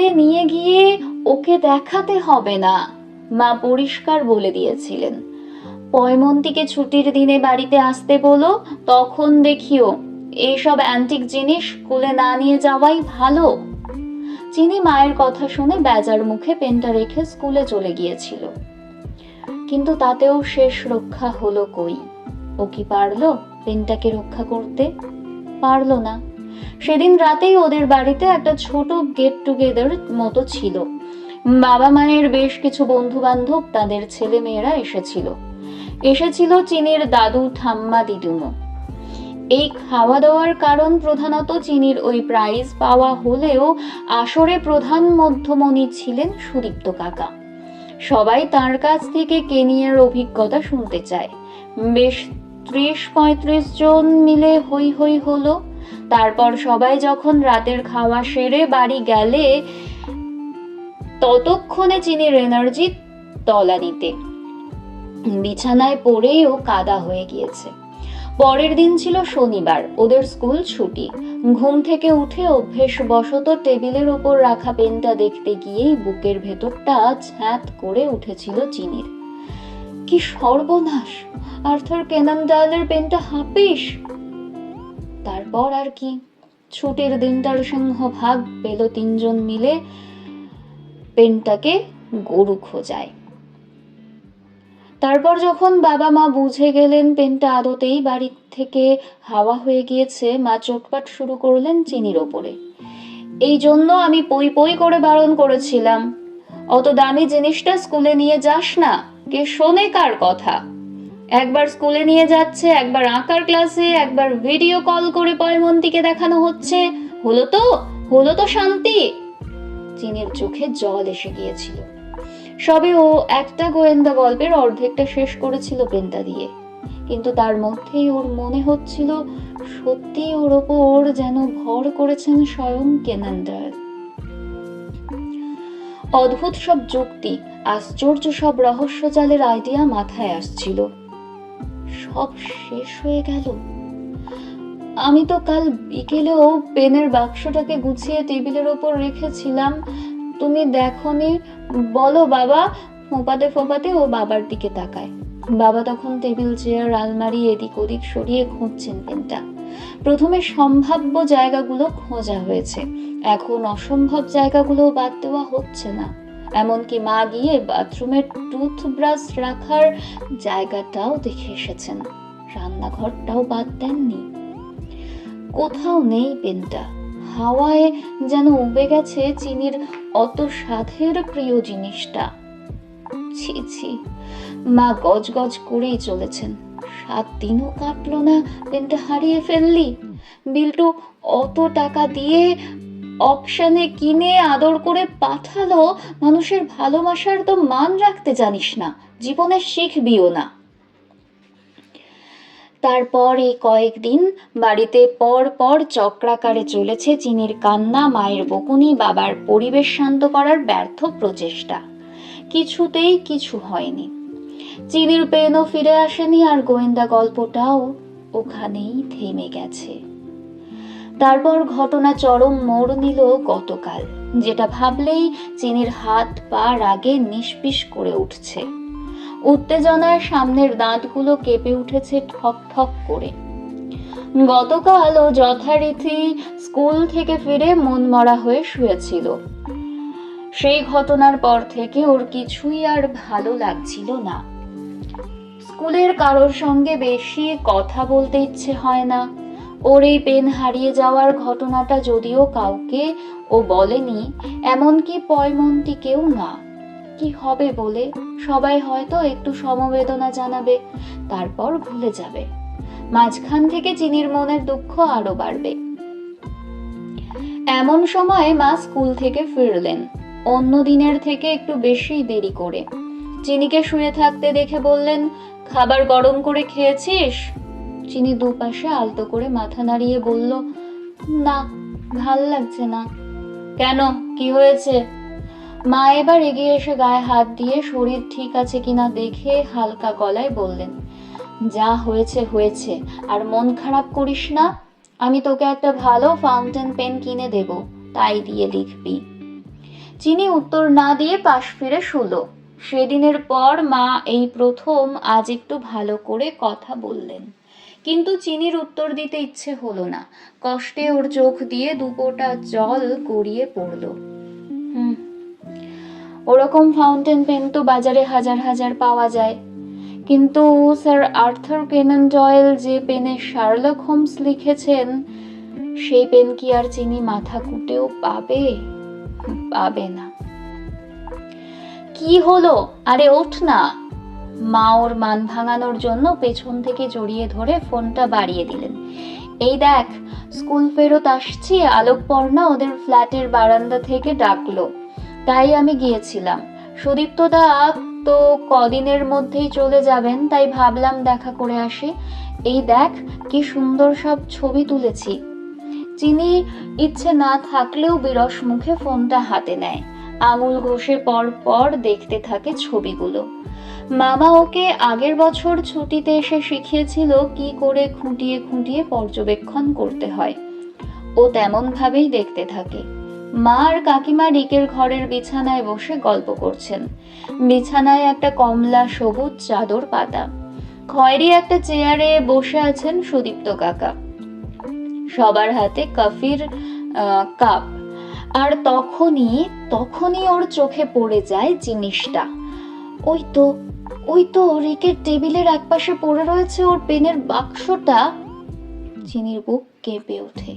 স্কুলে নিয়ে গিয়ে ওকে দেখাতে হবে না, মা পরিষ্কার বলে দিয়েছিলেন। পয়মন্তীকে ছুটির দিনে বাড়িতে আসতে বলো, তখন দেখিও এইসব অ্যান্টিক জিনিস স্কুলে না নিয়ে যাওয়াই ভালো। চিনি মায়ের কথা শুনে বেজার মুখে পেনটা রেখে স্কুলে চলে গিয়েছিল। কিন্তু তাতেও শেষ রক্ষা হলো কই? ও কি পারল পেনটাকে রক্ষা করতে? পারল না। সেদিন রাতেই ওদের বাড়িতে একটা ছোট গেট টুগেদার মতো ছিল। বাবা মায়ের বেশ কিছু বন্ধু বান্ধব তাদের ছেলে মেয়েরা এসেছিল। এসেছিল চিনির দাদু ঠাম্মা দিদুমো। এই খাওয়া দাওয়ার কারণ প্রধানত চিনির ওই প্রাইজ পাওয়া হলেও আসরে প্রধান মধ্যমণি ছিলেন সুদীপ্ত কাকা। সবাই তার কাছ থেকে কেনিয়ার অভিজ্ঞতা শুনতে চায়। বেশ ত্রিশ পঁয়ত্রিশ জন মিলে হই হই হলো। তারপর সবাই যখন রাতের খাওয়া সেরে বাড়ি গেলে, ততক্ষণে চিনির এনার্জি তলানিতে। বিছানায় পড়েই ও কাদা হয়ে গিয়েছে। পরের দিন ছিল শনিবার, ওদের স্কুল ছুটি। ঘুম থেকে উঠে অভ্যেস বশত টেবিলের ওপর রাখা পেনটা দেখতে গিয়েই বুকের ভেতরটা ছ্যাঁত করে উঠেছিল চিনির। কি সর্বনাশ! আর্থার কেনান ডায়ালের পেনটা হাপিস! তারপর আর কি? ছুটির দিনটার সিংহ ভাগ পেল তিনজন মিলে পেনটাকে গরু খোঁজায়। তারপর যখন বাবা মা বুঝে গেলেন পেনটা আদতেই বাড়ি থেকে হাওয়া হয়ে গিয়েছে, মা চোটপাট শুরু করলেন চিনির ওপরে। এই জন্য আমি পই পই করে বারণ করেছিলাম, অত দামি জিনিসটা স্কুলে নিয়ে যাস না, কে শোনে কার কথা? একবার স্কুলে নিয়ে যাচ্ছে, একবার আঁকার ক্লাসে, একবার ভিডিও কল করে পয়মন্তীকে দেখানো হচ্ছে। হলো তো হলো তো শান্তি। চিনির চোখে জল এসে গিয়েছিল। সবে ও একটা গোয়েন্দা গল্পের অর্ধেকটা শেষ করেছিল পেনটা দিয়ে। কিন্তু তার মধ্যেই ওর মনে হচ্ছিল, সত্যি ওর ওপর যেন ভর করেছেন স্বয়ং কেনান্ডার। অদ্ভুত সব যুক্তি, আশ্চর্য সব রহস্য জালের আইডিয়া মাথায় আসছিল। সব শেষ হয়ে গেল। আমি তো কাল বিকেলেও পেনের বাক্সটাকে গুছিয়ে টেবিলের ওপর রেখেছিলাম। তুমি দেখনি? বলো বাবা, ফোঁপাতে ফোঁপাতে ও বাবার দিকে তাকায়। বাবা তখন টেবিল, চেয়ার, আলমারি এদিক ওদিক সরিয়ে খুঁজছেন পেনটা। প্রথমে সম্ভাব্য জায়গাগুলো খোঁজা হয়েছে। এখন অসম্ভব জায়গাগুলো বাদ দেওয়া হচ্ছে না। এমনকি মা গিয়ে বাথরুমের টুথব্রাশ রাখার জায়গাটাও দেখে এসেছেন। রান্নাঘরটাও বাদ দেননি। কোথাও নেই পেনটা। হাওয়ায় যেন উবে গেছে চিনির অত সাধের প্রিয় জিনিসটা। ছি ছি। মা গজ গজ করেই চলেছেন। সাত দিনও কাটলো না, পেনটা হারিয়ে ফেললি। বিল্টু অত টাকা দিয়ে অকশনে কিনে আদর করে পাঠালো, মানুষের ভালোবাসার তো মান রাখতে জানিস না, জীবনে শিখবিও না। তারপর এই কয়েকদিন বাড়িতে পর পর চক্রাকারে চলেছে চিনির কান্না, মায়ের বকুনি, বাবার পরিবেশ শান্ত করার ব্যর্থ প্রচেষ্টা। কিছুতেই কিছু হয়নি। চিনির পেনও ফিরে আসেনি আর গোয়েন্দা গল্পটাও ওখানেই থেমে গেছে। তারপর ঘটনা চরম মোড় নিল গতকাল, যেটা ভাবলেই চিনির হাত পা রাগে নিষ্পিস করে উঠছে। উত্তেজনায় সামনের দাঁতগুলো কেঁপে উঠেছে ঠক ঠক করে। গতকাল ও যথারীতি স্কুল থেকে ফিরে মন মরা হয়ে শুয়েছিল। সেই ঘটনার পর থেকে ওর কিছুই আর ভালো লাগছিল না। স্কুলের কারোর সঙ্গে বেশি কথা বলতে ইচ্ছে হয় না। ওর এই পেন হারিয়ে যাওয়ার ঘটনাটা যদিও কাউকে ও বলেনি, এমনকি পয়মন্তীকেও না। কি হবে বলে? সবাই হয়তো একটু সমবেদনা জানাবে, তারপর ভুলে যাবে। মাঝখান থেকে চিনির মনের দুঃখ আরও বাড়বে। এমন সময় মা স্কুল থেকে ফিরলেন। অন্য দিনের থেকে একটু বেশি দেরি করে। চিনিকে শুয়ে থাকতে দেখে বললেন, খাবার গরম করে খেয়েছিস? চিনি দুপাশে আলতো করে মাথা নাড়িয়ে বলল, না, ভালো লাগছে না। কেন? কি হয়েছে? মা এবার এগিয়ে এসে গায়ে হাত দিয়ে, শরীর ঠিক আছে কিনা দেখে হালকা গলায় বললেন, যা হয়েছে হয়েছে, আর মন খারাপ করিস না, আমি তোকে একটা ভালো ফাউন্টেন পেন কিনে দেব, তাই দিয়ে লিখবি। চিনি উত্তর না দিয়ে পাশ ফিরে শুলো। সেদিনের পর মা এই প্রথম আজ একটু ভালো করে কথা বললেন। কিন্তু চিনির উত্তর দিতে ইচ্ছে হলো না। কষ্টে ওর চোখ দিয়ে দুপোটা জল গড়িয়ে পড়ল। হুম, ওরকম ফাউন্টেন পেন তো বাজারে হাজার হাজার পাওয়া যায়। কিন্তু স্যার আর্থার কেনান ডয়েল যে পেনে শার্লক হোমস লিখেছেন, সেই পেন কি আর চিনি মাথা কুটেও পাবে? পাবে না। কি হলো? আরে, ওঠ না। মা ওর মান ভাঙানোর জন্য পেছন থেকে জড়িয়ে ধরে ফোনটা বাড়িয়ে দিলেন। এই দেখ, স্কুল ফেরত আসছি আলোকপর্ণা ওদের ফ্ল্যাটের বারান্দা থেকে ডাকলো। তাই আমি গিয়েছিলাম। সুদীপ্তদা তো কদিনের মধ্যেই চলে যাবেন, তাই ভাবলাম দেখা করে আসি। এই দেখ, কি সুন্দর সব ছবি তুলেছি। চিনি ইচ্ছে না থাকলেও বিরস মুখে ফোনটা হাতে নেয়। আঙুল ঘষে পর পর দেখতে থাকে ছবিগুলো। মামা ওকে আগের বছর ছুটিতে এসে শিখিয়েছিল কি করে খুঁটিয়ে খুঁটিয়ে পর্যবেক্ষণ করতে হয়। ও তেমন ভাবেই দেখতে থাকে। মা আর কাকিমা রিকের ঘরের বিছানায় বসে গল্প করছেন। বিছানায় একটা কমলা সবুজ চাদর পাতা। খয়েরি একটা চেয়ারে বসে আছেন সুদীপ্ত কাকা। সবার হাতে কফির কাপ। আর তখনই তখনই ওর চোখে পড়ে যায় জিনিসটা। ওই তো ওই তো রিকের টেবিলের একপাশে পড়ে রয়েছে ওর পেনের বাক্সটা। চিনির বুক কেঁপে ওঠে।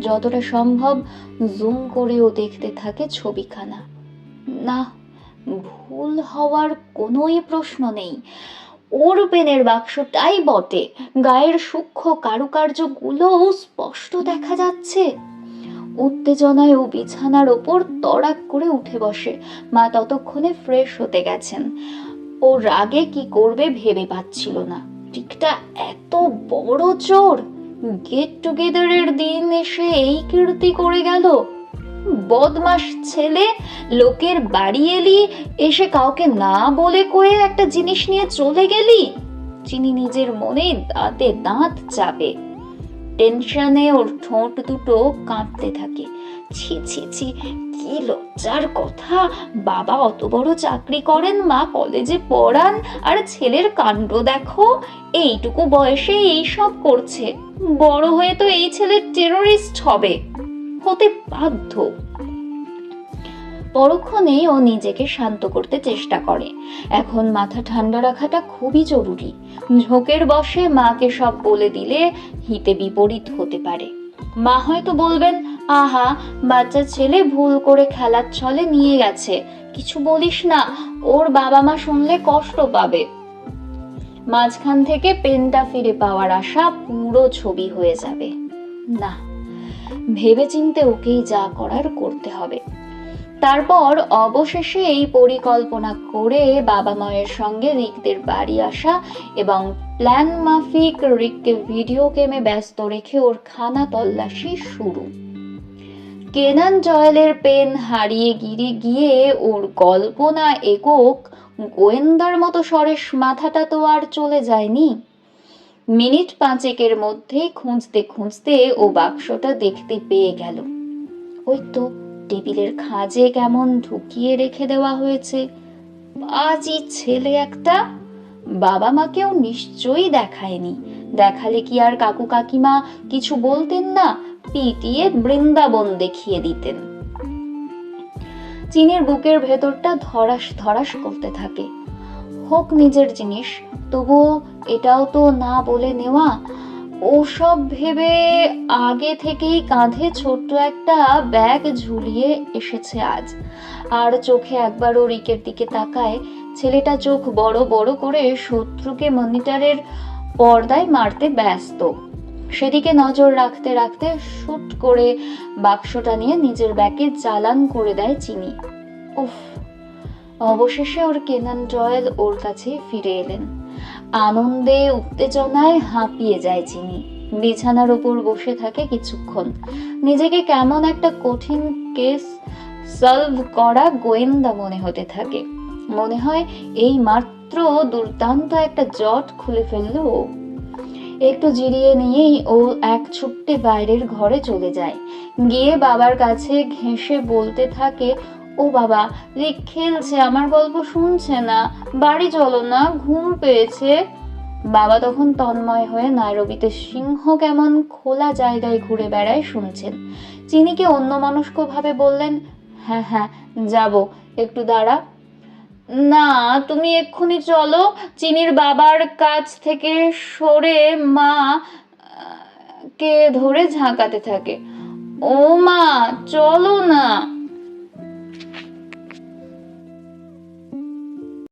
যতটা সম্ভব জুম করেও দেখতে থাকে ছবিখানা। না, ভুল হওয়ার কোনোই প্রশ্ন নেই। ওর পেনের বাক্সটাই বটে। গায়ের সূক্ষ্ম কারুকার্যগুলোও স্পষ্ট দেখা যাচ্ছে। উত্তেজনায় ও বিছানার ওপর তড়াক করে উঠে বসে। মা ততক্ষণে ফ্রেশ হতে গেছেন। ও রাগে কি করবে ভেবে পাচ্ছিল না। ঠিকটা এত বড় চোর। গেট টুগেদারের দিন এসে এই কীর্তি করে গেল। বদমাস ছেলে, লোকের বাড়ি এলি, এসে কাউকে না বলে কয়ে একটা জিনিস নিয়ে চলে গেলি। চিনি নিজের মনে দাঁতে দাঁত চাপে। টেনশনে ওর ঠোঁট দুটো কাঁপতে থাকে। ছি ছি ছি। কি লজ্জার কথা। বাবা অত বড় চাকরি করেন, মা কলেজে পড়ান, আর ছেলের কাণ্ড দেখো। এইটুকু বয়সে এই সব করছে। বড় হয়ে তো এই ছেলে টেররিস্ট হবে। হতে বাধ্য। পরক্ষণে ও নিজেকে শান্ত করতে চেষ্টা করে। এখন মাথা ঠান্ডা রাখাটা খুবই জরুরি। ঝোঁকের বসে মাকে সব বলে দিলে হিতে বিপরীত হতে পারে। মা হয়তো বলবেন আহা, বাচ্চা ছেলে ভুল করে খেলার ছলে নিয়ে গেছে। কিছু বলিস না, ওর বাবা মা শুনলে কষ্ট পাবে। মাঝখান থেকে পেনটা ফিরে পাওয়ার আশা পুরো ছবি হয়ে যাবে। না, ভেবেচিন্তে ওকেই যা করার করতে হবে। তারপর অবশেষে এই পরিকল্পনা করে বাবা মায়ের সঙ্গে রিকদের বাড়ি আসা এবং প্ল্যান মাফিক রিককে ভিডিও গেমে ব্যস্ত রেখে ওর খানা তল্লাশি শুরু। কেনান জয়েলের পেন হারিয়ে গিরে গিয়ে ওর কল্পনা একক গোয়েন্দার মতো সরেস মাথাটা তো আর চলে যায়নি। মিনিট পাঁচেকের মধ্যেই খুঁজতে খুঁজতে ও বাক্সটা দেখতে পেয়ে গেল। ওই তো টেবিলের খাঁজে কেমন ঢুকিয়ে রেখে দেওয়া হয়েছে। বাজি ছেলে একটা। বাবা মাকেও নিশ্চয়ই দেখায়নি। দেখালে কি আর কাকু কাকিমা কিছু বলতেন না? পিটিয়ে বৃন্দাবন দেখিয়ে দিতেন। চিনির বুকের ভেতরটা ধরাস ধরাস করতে থাকে। হোক নিজের জিনিস, তবুও এটাও তো না বলে নেওয়া, ওসব ভেবে আগে থেকেই কাঁধে ছোট্ট একটা ব্যাগ ঝুলিয়ে এসেছে আজ। আর চোখে একবার একবারও রিকের দিকে তাকায়, ছেলেটা চোখ বড় বড় করে শত্রুকে মনিটরের পর্দায় মারতে ব্যস্ত। সেদিকে নজর রাখতে রাখতে শুট করে বাক্সটা নিয়ে নিজের ব্যাগে চালান করে দেয় চিনি। উফ, অবশেষে ওর কেনান জয়েল ওর কাছে ফিরে এলেন। আনন্দে, উত্তেজনায় হাঁপিয়ে যায় চিনি। বিছানার ওপর বসে থাকে কিছুক্ষণ। নিজেকে কেমন একটা কঠিন কেস সলভ করা গোয়েন্দা মনে হতে থাকে। মনে হয় এই মাত্র দুর্দান্ত একটা জট খুলে ফেলল। একটু জিরিয়ে নিয়েই ও এক ছুট্টে বাইরের ঘরে চলে যায়। গিয়ে বাবার কাছে ঘেঁষে বলতে থাকে, ও বাবা, রিক খেলছে, আমার গল্প শুনছে না। বাড়ি চলো না, ঘুম পেয়েছে। বাবা তখন তন্ময় হয়ে নাইরবিতে সিংহ কেমন খোলা জায়গায় ঘুরে বেড়ায় শুনছেন। চিনিকে অন্যমনস্কভাবে বললেন হ্যাঁ হ্যাঁ যাব। একটু দাঁড়া। না, তুমি এক্ষুনি চলো। চিনির বাবার কাছ থেকে সরে মা কে ধরে ঝাঁকাতে থাকে। ও মা, চলো না।